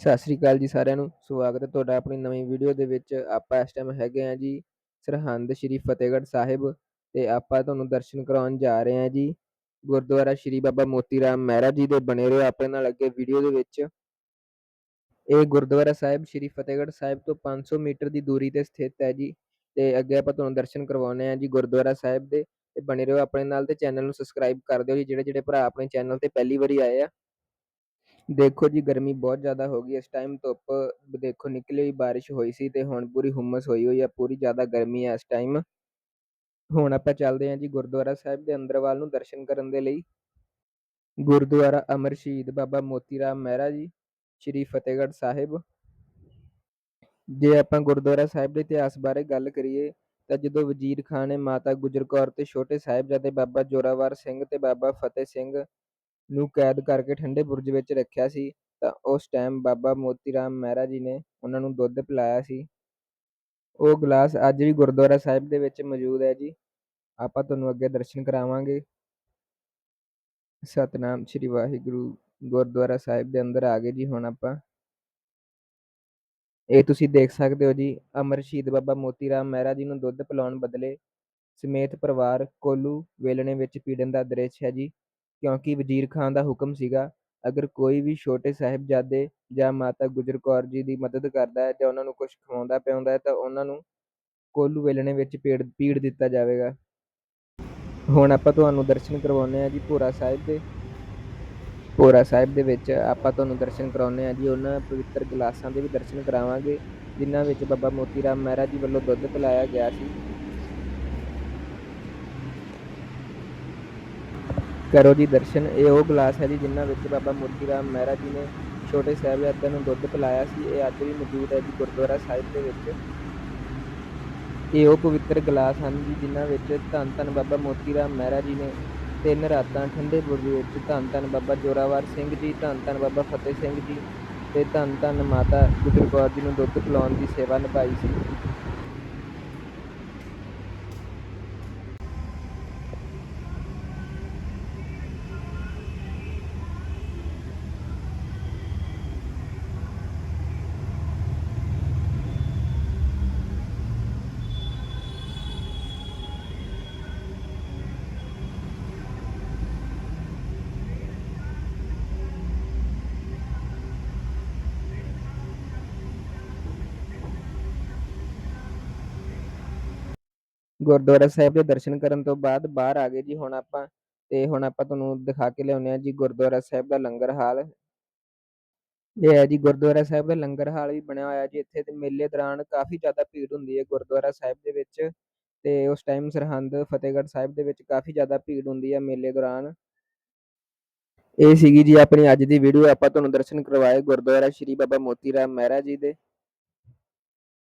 ਸਤਿ ਸ੍ਰੀ ਅਕਾਲ ਜੀ ਸਾਰਿਆਂ ਨੂੰ, ਸਵਾਗਤ ਹੈ ਤੁਹਾਡਾ ਆਪਣੀ ਨਵੀਂ ਵੀਡੀਓ ਦੇ ਵਿੱਚ। ਆਪਾਂ ਇਸ ਟਾਈਮ ਹੈਗੇ ਆ ਜੀ ਸਰਹੰਦ ਸ਼੍ਰੀ ਫਤਿਹਗੜ੍ਹ ਸਾਹਿਬ ਤੇ ਆਪਾਂ ਤੁਹਾਨੂੰ ਦਰਸ਼ਨ ਕਰਾਉਣ ਜਾ ਰਹੇ ਹਾਂ ਜੀ। ਗੁਰਦੁਆਰਾ ਸ਼੍ਰੀ ਬਾਬਾ ਮੋਤੀ ਰਾਮ ਮਹਿਰਾ ਜੀ ਦੇ ਬਣੇ ਰਹੋ ਆਪਣੇ ਨਾਲ ਅੱਗੇ ਵੀਡੀਓ ਦੇ ਵਿੱਚ। ਇਹ ਗੁਰਦੁਆਰਾ ਸਾਹਿਬ ਸ਼੍ਰੀ ਫਤਿਹਗੜ੍ਹ ਸਾਹਿਬ ਤੋਂ 500 ਮੀਟਰ ਦੀ ਦੂਰੀ ਤੇ ਸਥਿਤ ਹੈ ਜੀ ਤੇ ਅੱਗੇ ਆਪਾਂ ਤੁਹਾਨੂੰ ਦਰਸ਼ਨ ਕਰਵਾਉਣੇ ਆ ਜੀ ਗੁਰਦੁਆਰਾ ਸਾਹਿਬ ਦੇ ਤੇ ਬਣੇ ਰਹੋ ਆਪਣੇ ਨਾਲ ਤੇ ਚੈਨਲ ਨੂੰ ਸਬਸਕ੍ਰਾਈਬ ਕਰ ਦਿਓ ਜੀ। ਜਿਹੜੇ ਜਿਹੜੇ ਭਰਾ ਆਪਣੇ ਚੈਨਲ ਤੇ ਪਹਿਲੀ ਵਾਰੀ ਆਏ ਆ ਦੇਖੋ ਜੀ, ਗਰਮੀ ਬਹੁਤ ਜ਼ਿਆਦਾ ਹੋ ਗਈ। ਇਸ ਟਾਈਮ ਧੁੱਪ ਦੇਖੋ ਨਿਕਲੀ ਹੋਈ, ਬਾਰਿਸ਼ ਹੋਈ ਸੀ ਤੇ ਹੁਣ ਪੂਰੀ ਹੁੰਮਸ ਹੋਈ ਹੋਈ ਆ, ਪੂਰੀ ਜ਼ਿਆਦਾ ਗਰਮੀ ਹੈ ਇਸ ਟਾਈਮ ਹੁਣ ਆਪਾਂ ਚੱਲਦੇ ਹਾਂ ਜੀ ਗੁਰਦੁਆਰਾ ਸਾਹਿਬ ਦੇ ਅੰਦਰ ਵੱਲ ਨੂੰ ਦਰਸ਼ਨ ਕਰਨ ਦੇ ਲਈ। ਗੁਰਦੁਆਰਾ ਅਮਰ ਸ਼ਹੀਦ ਬਾਬਾ ਮੋਤੀ ਰਾਮ ਮਹਿਰਾ ਜੀ, ਸ਼੍ਰੀ ਫਤਿਹਗੜ੍ਹ ਸਾਹਿਬ। ਜੇ ਆਪਾਂ ਗੁਰਦੁਆਰਾ ਸਾਹਿਬ ਦੇ ਇਤਿਹਾਸ ਬਾਰੇ ਗੱਲ ਕਰੀਏ, ਤਾਂ ਜਦੋਂ ਵਜ਼ੀਰ ਖਾਨ ਨੇ ਮਾਤਾ ਗੁਜਰ ਕੌਰ ਤੇ ਛੋਟੇ ਸਾਹਿਬਜ਼ਾਦੇ ਬਾਬਾ ਜੋਰਾਵਰ ਸਿੰਘ ਤੇ ਬਾਬਾ ਫਤਿਹ ਸਿੰਘ ਨੂੰ ਕੈਦ ਕਰਕੇ ਠੰਡੇ ਬੁਰਜ ਵਿੱਚ ਰੱਖਿਆ ਸੀ, ਤਾਂ ਉਸ ਟਾਈਮ ਬਾਬਾ ਮੋਤੀ ਰਾਮ ਮਹਿਰਾ ਜੀ ਨੇ ਉਹਨਾਂ ਨੂੰ ਦੁੱਧ ਪਿਲਾਇਆ ਸੀ। ਉਹ ਗਲਾਸ ਅੱਜ ਵੀ ਗੁਰਦੁਆਰਾ ਸਾਹਿਬ ਦੇ ਵਿੱਚ ਮੌਜੂਦ ਹੈ ਜੀ। ਆਪਾਂ ਤੁਹਾਨੂੰ ਅੱਗੇ ਦਰਸ਼ਨ ਕਰਾਵਾਂਗੇ। ਸਤਨਾਮ ਸ੍ਰੀ ਵਾਹਿਗੁਰੂ ਗੁਰਦੁਆਰਾ ਸਾਹਿਬ ਦੇ ਅੰਦਰ ਆ ਗਏ ਜੀ ਹੁਣ ਆਪਾਂ। ਇਹ ਤੁਸੀਂ ਦੇਖ ਸਕਦੇ ਹੋ ਜੀ, ਅਮਰ ਸ਼ਹੀਦ ਬਾਬਾ ਮੋਤੀ ਰਾਮ ਮਹਿਰਾ ਜੀ ਨੂੰ ਦੁੱਧ ਪਿਲਾਉਣ ਬਦਲੇ ਸਮੇਤ ਪਰਿਵਾਰ ਕੋਲੂ ਵੇਲਣੇ ਵਿੱਚ ਪੀੜਨ ਦਾ ਦ੍ਰਿਸ਼ ਹੈ ਜੀ। ਕਿਉਂਕਿ ਵਜ਼ੀਰ ਖਾਨ ਦਾ ਹੁਕਮ ਸੀਗਾ, ਅਗਰ ਕੋਈ ਵੀ ਛੋਟੇ ਸਾਹਿਬਜ਼ਾਦੇ ਜਾਂ ਮਾਤਾ ਗੁਜਰ ਕੌਰ ਜੀ ਦੀ ਮਦਦ ਕਰਦਾ ਹੈ ਜਾਂ ਉਹਨਾਂ ਨੂੰ ਕੁਝ ਖਵਾਉਂਦਾ ਪਿਆਉਂਦਾ ਹੈ ਤਾਂ ਉਹਨਾਂ ਨੂੰ ਕੋਲੂ ਵੇਲਣੇ ਵਿੱਚ ਪੀੜ ਪੀੜ ਦਿੱਤਾ ਜਾਵੇਗਾ। ਹੁਣ ਆਪਾਂ ਤੁਹਾਨੂੰ ਦਰਸ਼ਨ ਕਰਵਾਉਂਦੇ ਆ ਜੀ ਭੋਰਾ ਸਾਹਿਬ ਦੇ। ਭੋਰਾ ਸਾਹਿਬ ਦੇ ਵਿੱਚ ਆਪਾਂ ਤੁਹਾਨੂੰ ਦਰਸ਼ਨ ਕਰਾਉਂਦੇ ਆ ਜੀ, ਉਹਨਾਂ ਪਵਿੱਤਰ ਗਲਾਸਾਂ ਦੇ ਵੀ ਦਰਸ਼ਨ ਕਰਾਵਾਂਗੇ, ਜਿਨ੍ਹਾਂ ਵਿੱਚ ਬਾਬਾ ਮੋਤੀ ਰਾਮ ਮਹਿਰਾ ਜੀ ਵੱਲੋਂ ਦੁੱਧ ਪਿਲਾਇਆ ਗਿਆ ਸੀ। ਕਰੋ ਜੀ ਦਰਸ਼ਨ। ਇਹ ਉਹ ਗਲਾਸ ਹੈ ਜੀ ਜਿਨ੍ਹਾਂ ਵਿੱਚ ਬਾਬਾ ਮੋਤੀ ਰਾਮ ਮਹਿਰਾ ਜੀ ਨੇ ਛੋਟੇ ਸਾਹਿਬਜ਼ਾਦਿਆਂ ਨੂੰ ਦੁੱਧ ਪਿਲਾਇਆ ਸੀ। ਇਹ ਅੱਜ ਵੀ ਮੌਜੂਦ ਹੈ ਜੀ ਗੁਰਦੁਆਰਾ ਸਾਹਿਬ ਦੇ ਵਿੱਚ। ਇਹ ਉਹ ਪਵਿੱਤਰ ਗਲਾਸ ਹਨ ਜੀ ਜਿਨ੍ਹਾਂ ਵਿੱਚ ਧੰਨ ਧੰਨ ਬਾਬਾ ਮੋਤੀ ਰਾਮ ਮਹਿਰਾ ਜੀ ਨੇ ਤਿੰਨ ਰਾਤਾਂ ਠੰਡੇ ਬੁਰਜ ਵਿੱਚ ਧੰਨ ਧੰਨ ਬਾਬਾ ਜੋਰਾਵਰ ਸਿੰਘ ਜੀ, ਧੰਨ ਧੰਨ ਬਾਬਾ ਫਤਿਹ ਸਿੰਘ ਜੀ ਤੇ ਧੰਨ ਧੰਨ ਮਾਤਾ ਗੁਜਰ ਕੌਰ ਜੀ ਨੂੰ ਦੁੱਧ ਪਿਲਾਉਣ ਦੀ ਸੇਵਾ ਨਿਭਾਈ ਸੀ। ਗੁਰਦੁਆਰਾ ਸਾਹਿਬ ਦੇ ਦਰਸ਼ਨ ਕਰਨ ਤੋਂ ਬਾਅਦ ਬਾਹਰ ਆ ਗਏ ਜੀ। ਹੁਣ ਆਪਾਂ ਤੇ ਹੁਣ ਆਪਾਂ ਤੁਹਾਨੂੰ ਦਿਖਾ ਕੇ ਲਿਆਉਂਦੇ ਆ ਜੀ ਗੁਰਦੁਆਰਾ ਸਾਹਿਬ ਦਾ ਲੰਗਰ ਹਾਲ। ਇਹ ਹੈ ਜੀ ਗੁਰਦੁਆਰਾ ਸਾਹਿਬ ਦਾ ਲੰਗਰ ਹਾਲ ਵੀ ਬਣਿਆ ਹੋਇਆ ਜੀ। ਇੱਥੇ ਤੇ ਮੇਲੇ ਦੌਰਾਨ ਕਾਫੀ ਜ਼ਿਆਦਾ ਭੀੜ ਹੁੰਦੀ ਹੈ ਗੁਰਦੁਆਰਾ ਸਾਹਿਬ ਦੇ ਵਿੱਚ ਤੇ ਉਸ ਟਾਈਮ ਸਰਹੰਦ, ਫਤਿਹਗੜ੍ਹ ਸਾਹਿਬ ਦੇ ਵਿੱਚ ਕਾਫੀ ਜ਼ਿਆਦਾ ਭੀੜ ਹੁੰਦੀ ਹੈ ਮੇਲੇ ਦੌਰਾਨ। ਇਹ ਸੀਗੀ ਜੀ ਆਪਣੀ ਅੱਜ ਦੀ ਵੀਡੀਓ ਆਪਾਂ ਤੁਹਾਨੂੰ ਦਰਸ਼ਨ ਕਰਵਾਏ ਗੁਰਦੁਆਰਾ ਸ਼੍ਰੀ ਬਾਬਾ ਮੋਤੀ ਰਾਮ ਮਹਿਰਾ ਜੀ ਦੇ।